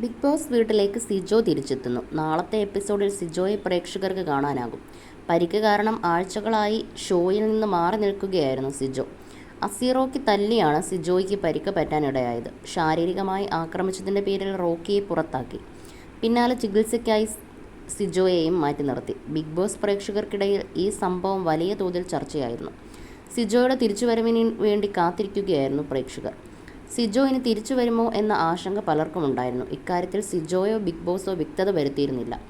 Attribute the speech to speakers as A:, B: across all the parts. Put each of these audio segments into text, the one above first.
A: Big boss വീട്ടിലേക്ക് സിജോ തിരിച്ചെത്തുന്നു. നാളത്തെ എപ്പിസോഡിൽ സിജോയെ പ്രേക്ഷകർക്ക് കാണാനാകും. പരിക്ക് കാരണം ആഴ്ചകളായി ഷോയിൽ നിന്ന് മാറി നിൽക്കുകയായിരുന്നു സിജോ. അസീറോയ്ക്ക് തല്ലിയാണ് സിജോയ്ക്ക് പരിക്ക് പറ്റാനിടയായത്. ശാരീരികമായി ആക്രമിച്ചതിന്റെ പേരിൽ റോക്കിയെ പുറത്താക്കി. പിന്നാലെ ചികിത്സയ്ക്കായി സിജോയെയും മാറ്റി നിർത്തി. ബിഗ് ബോസ് പ്രേക്ഷകർക്കിടയിൽ ഈ സംഭവം വലിയ തോതിൽ ചർച്ചയായിരുന്നു. സിജോയുടെ തിരിച്ചുവരവിന് വേണ്ടി കാത്തിരിക്കുകയായിരുന്നു പ്രേക്ഷകർ. സിജോ ഇനി തിരിച്ചു വരുമോ എന്ന ആശങ്ക പലർക്കും ഉണ്ടായിരുന്നു. ഇക്കാര്യത്തിൽ സിജോയോ ബിഗ് ബോസോ വ്യക്തത വരുത്തിയിരുന്നില്ല.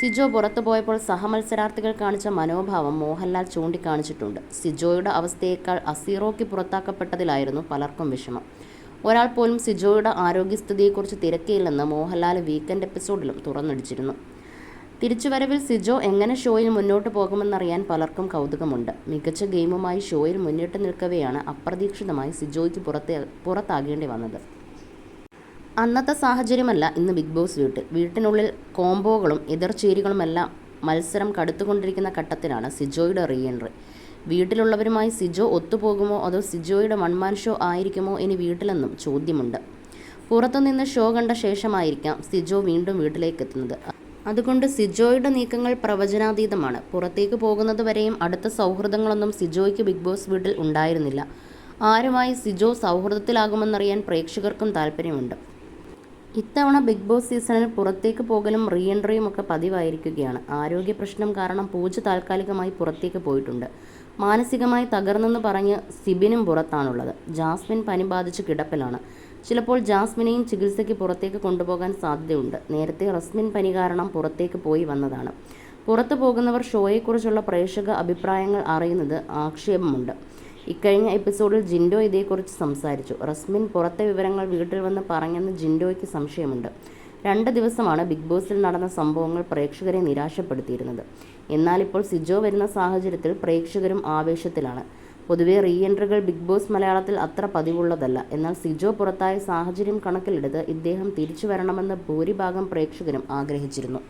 A: സിജോ പുറത്തു പോയപ്പോൾ സഹമത്സരാർത്ഥികൾ കാണിച്ച മനോഭാവം മോഹൻലാൽ ചൂണ്ടിക്കാണിച്ചിട്ടുണ്ട്. സിജോയുടെ അവസ്ഥയേക്കാൾ അസീറോയ്ക്ക് പുറത്താക്കപ്പെട്ടതിലായിരുന്നു പലർക്കും വിഷമം. ഒരാൾ പോലും സിജോയുടെ ആരോഗ്യസ്ഥിതിയെക്കുറിച്ച് തിരക്കിയില്ലെന്ന് മോഹൻലാൽ വീക്കെൻഡ് എപ്പിസോഡിലും തുറന്നടിച്ചിരുന്നു. തിരിച്ചുവരവിൽ സിജോ എങ്ങനെ ഷോയിൽ മുന്നോട്ട് പോകുമെന്നറിയാൻ പലർക്കും കൗതുകമുണ്ട്. മികച്ച ഗെയിമുമായി ഷോയിൽ മുന്നിട്ട് നിൽക്കവെയാണ് അപ്രതീക്ഷിതമായി സിജോയ്ക്ക് പുറത്തെ പുറത്താകേണ്ടി വന്നത്. അന്നത്തെ സാഹചര്യമല്ല ഇന്ന് ബിഗ് ബോസ് വീട്ടിൽ. വീട്ടിനുള്ളിൽ കോംബോകളും എതിർചേരികളുമെല്ലാം മത്സരം കടുത്തുകൊണ്ടിരിക്കുന്ന ഘട്ടത്തിലാണ് സിജോയുടെ റീ എൻട്രി വീട്ടിലുള്ളവരുമായി സിജോ ഒത്തുപോകുമോ അതോ സിജോയുടെ വൺമാൻ ഷോ ആയിരിക്കുമോ ഇനി വീട്ടിലെന്നും ചോദ്യമുണ്ട്. പുറത്തുനിന്ന് ഷോ കണ്ട ശേഷമായിരിക്കാം സിജോ വീണ്ടും വീട്ടിലേക്ക് എത്തുന്നത് അതുകൊണ്ട് സിജോയുടെ നീക്കങ്ങൾ പ്രവചനാതീതമാണ്. പുറത്തേക്ക് പോകുന്നത് വരെയും അടുത്ത സൗഹൃദങ്ങളൊന്നും സിജോയ്ക്ക് ബിഗ് ബോസ് വീട്ടിൽ ഉണ്ടായിരുന്നില്ല. ആരുമായി സിജോ സൗഹൃദത്തിലാകുമെന്നറിയാൻ പ്രേക്ഷകർക്കും താല്പര്യമുണ്ട് ഇത്തവണ ബിഗ് ബോസ് സീസണിൽ പുറത്തേക്ക് പോകലും റീഎൻട്രിയും ഒക്കെ പതിവായിരിക്കുകയാണ്. ആരോഗ്യ പ്രശ്നം കാരണം പൂജ താൽക്കാലികമായി പുറത്തേക്ക് പോയിട്ടുണ്ട്. മാനസികമായി തകർന്നെന്ന് പറഞ്ഞ് സിബിനും പുറത്താണുള്ളത്. ജാസ്മിൻ പനി ബാധിച്ച് കിടപ്പിലാണ്. ചിലപ്പോൾ ജാസ്മിനെയും ചികിത്സയ്ക്ക് പുറത്തേക്ക് കൊണ്ടുപോകാൻ സാധ്യതയുണ്ട്. നേരത്തെ റസ്മിൻ പനി കാരണം പുറത്തേക്ക് പോയി വന്നതാണ്. പുറത്തു പോകുന്നവർ ഷോയെക്കുറിച്ചുള്ള പ്രേക്ഷക അഭിപ്രായങ്ങൾ അറിയുന്നത് ആക്ഷേപമുണ്ട്. ഇക്കഴിഞ്ഞ എപ്പിസോഡിൽ ജിൻഡോ ഇതേക്കുറിച്ച് സംസാരിച്ചു. റസ്മിൻ പുറത്തെ വിവരങ്ങൾ വീട്ടിൽ വന്ന് പറഞ്ഞെന്ന് ജിൻഡോയ്ക്ക് സംശയമുണ്ട്. രണ്ട് ദിവസമാണ് ബിഗ് ബോസിൽ നടന്ന സംഭവങ്ങൾ പ്രേക്ഷകരെ നിരാശപ്പെടുത്തിയിരുന്നത്. എന്നാൽ ഇപ്പോൾ സിജോ വരുന്ന സാഹചര്യത്തിൽ പ്രേക്ഷകരും ആവേശത്തിലാണ്. പൊതുവെ റീ എൻട്രികൾ ബിഗ് ബോസ് മലയാളത്തിൽ അത്ര പതിവുള്ളതല്ല. എന്നാൽ സിജോ പുറത്തായ സാഹചര്യം കണക്കിലെടുത്ത് ഇദ്ദേഹം തിരിച്ചു വരണമെന്ന് ഭൂരിഭാഗം പ്രേക്ഷകരും ആഗ്രഹിച്ചിരുന്നു.